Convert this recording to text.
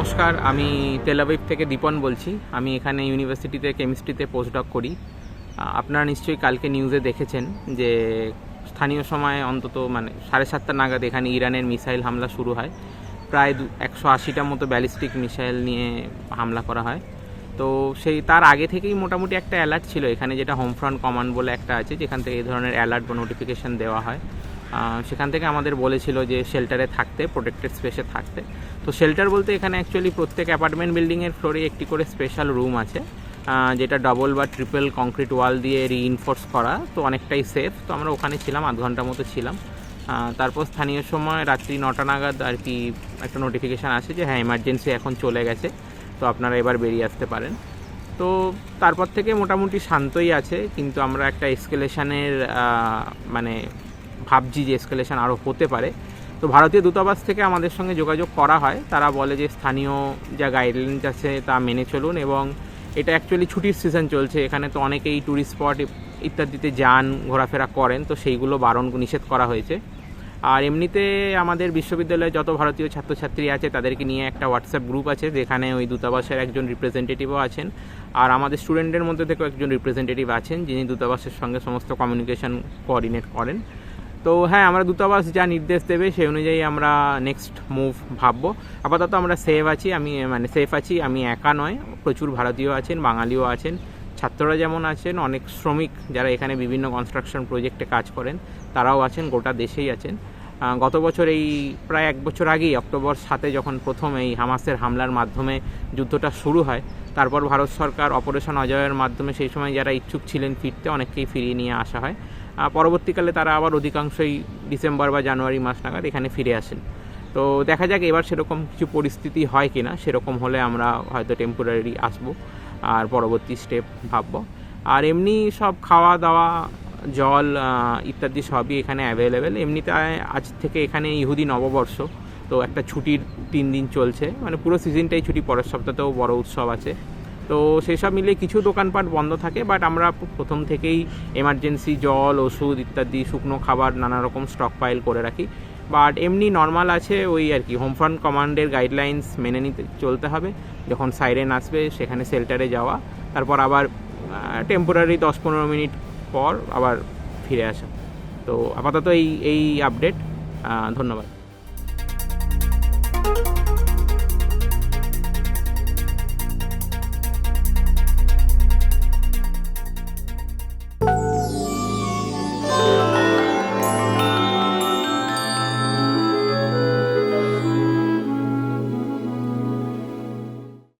নমস্কার, আমি তেলাবিব থেকে দীপন বলছি। আমি এখানে ইউনিভার্সিটিতে, কেমিস্ট্রিতে পোস্টডক করি। আপনারা নিশ্চয়ই কালকে নিউজে দেখেছেন যে স্থানীয় সময় অন্তত মানে সাড়ে সাতটা নাগাদ এখানে ইরানের মিসাইল হামলা শুরু হয়। প্রায় একশো আশিটার মতো ব্যালিস্টিক মিসাইল নিয়ে হামলা করা হয়। তো সেই তার আগে থেকেই মোটামুটি একটা অ্যালার্ট ছিল এখানে, যেটা হোম ফ্রন্ট কমান্ড বলে একটা আছে, যেখান থেকে এই ধরনের অ্যালার্ট বা নোটিফিকেশান দেওয়া হয়। সেখান থেকে আমাদের বলেছিল যে শেল্টারে থাকতে প্রোটেক্টেড স্পেসে থাকতে। তো শেল্টার বলতে এখানে অ্যাকচুয়ালি প্রত্যেক অ্যাপার্টমেন্ট বিল্ডিংয়ের ফ্লোরে একটি করে স্পেশাল রুম আছে যেটা ডবল বা ট্রিপল কংক্রিট ওয়াল দিয়ে রিইনফোর্স করা। তো অনেকটাই সেফ তো আমরা ওখানে ছিলাম, আধ ঘণ্টার মতো ছিলাম। তারপর স্থানীয় সময় রাত্রি নটা নাগাদ আর কি একটা নোটিফিকেশান আসে যে হ্যাঁ এমার্জেন্সি এখন চলে গেছে। তো আপনারা এবার বেরিয়ে আসতে পারেন। তো তারপর থেকে মোটামুটি শান্তই আছে, কিন্তু আমরা একটা এসকেলেশনের মানে ভাবছি যে এসকেলেশন আরও হতে পারে। তো ভারতীয় দূতাবাস থেকে আমাদের সঙ্গে যোগাযোগ করা হয়। তারা বলে যে স্থানীয় যা গাইডলাইন্স আছে তা মেনে চলুন এবং এটা অ্যাকচুয়ালি ছুটির সিজন চলছে। এখানে তো অনেকেই ট্যুরিস্ট স্পট ইত্যাদিতে যান, ঘোরাফেরা করেন, তো সেইগুলো বারণ নিষেধ করা হয়েছে। আর এমনিতে আমাদের বিশ্ববিদ্যালয়ে যত ভারতীয় ছাত্রছাত্রী আছে, তাদেরকে নিয়ে একটা হোয়াটসঅ্যাপ গ্রুপ আছে, যেখানে ওই দূতাবাসের একজন রিপ্রেজেন্টেটিভও আছেন। আর আমাদের স্টুডেন্টদের মধ্যে থেকেও একজন রিপ্রেজেন্টেটিভ আছেন, যিনি দূতাবাসের সঙ্গে সমস্ত কমিউনিকেশন কোঅর্ডিনেট করেন। তো হ্যাঁ আমরা দূতাবাস যা নির্দেশ দেবে সেই অনুযায়ী আমরা নেক্সট মুভ ভাববো। আপাতত আমরা সেফ আছি, আমি মানে সেফ আছি, আমি একা নয়, প্রচুর ভারতীয় আছেন, বাঙালিও আছেন, ছাত্ররা যেমন আছেন, অনেক শ্রমিক যারা এখানে বিভিন্ন কনস্ট্রাকশন প্রজেক্টে কাজ করেন, তারাও আছেন, গোটা দেশেই আছেন। গত বছর এই প্রায় এক বছর আগেই অক্টোবর সাতে যখন প্রথম এই হামাসের হামলার মাধ্যমে যুদ্ধটা শুরু হয়, তারপর ভারত সরকার অপারেশন অজয়ের মাধ্যমে সেই সময় যারা ইচ্ছুক ছিলেন ফিরতে অনেককেই ফিরিয়ে নিয়ে আসা হয়। পরবর্তীকালে তারা আবার অধিকাংশই ডিসেম্বর বা জানুয়ারি মাস নাগাদ এখানে ফিরে আসেন। তো দেখা যাক এবার সেরকম কিছু পরিস্থিতি হয় কিনা, সেরকম হলে আমরা হয়তো টেম্পোরারি আসব, আর পরবর্তী স্টেপ ভাববো। আর এমনি সব খাওয়া দাওয়া জল ইত্যাদি সবই এখানে অ্যাভেলেবেল এমনিতে আজ থেকে এখানে ইহুদি নববর্ষ, তো একটা ছুটির তিন দিন চলছে। মানে পুরো সিজনটাই ছুটি, পরের সপ্তাহতেও বড় উৎসব আছে। তো সেসব মিলিয়ে কিছু দোকানপাট বন্ধ থাকে বাট আমরা প্রথম থেকেই এমার্জেন্সি জল, ওষুধ ইত্যাদি, শুকনো খাবার, নানা রকম স্টক পাইল করে রাখি। বাট এমনি নর্মাল আছে ওই আর কি হোম ফ্রন্ট কমান্ডের গাইডলাইন্স মেনে নিতে, চলতে হবে। যখন সাইরেন আসবে, সেখানে শেল্টারে যাওয়া। তারপর আবার টেম্পোরারি দশ পনেরো মিনিট পর আবার ফিরে আসা। তো আপাতত এই এই আপডেট ধন্যবাদ।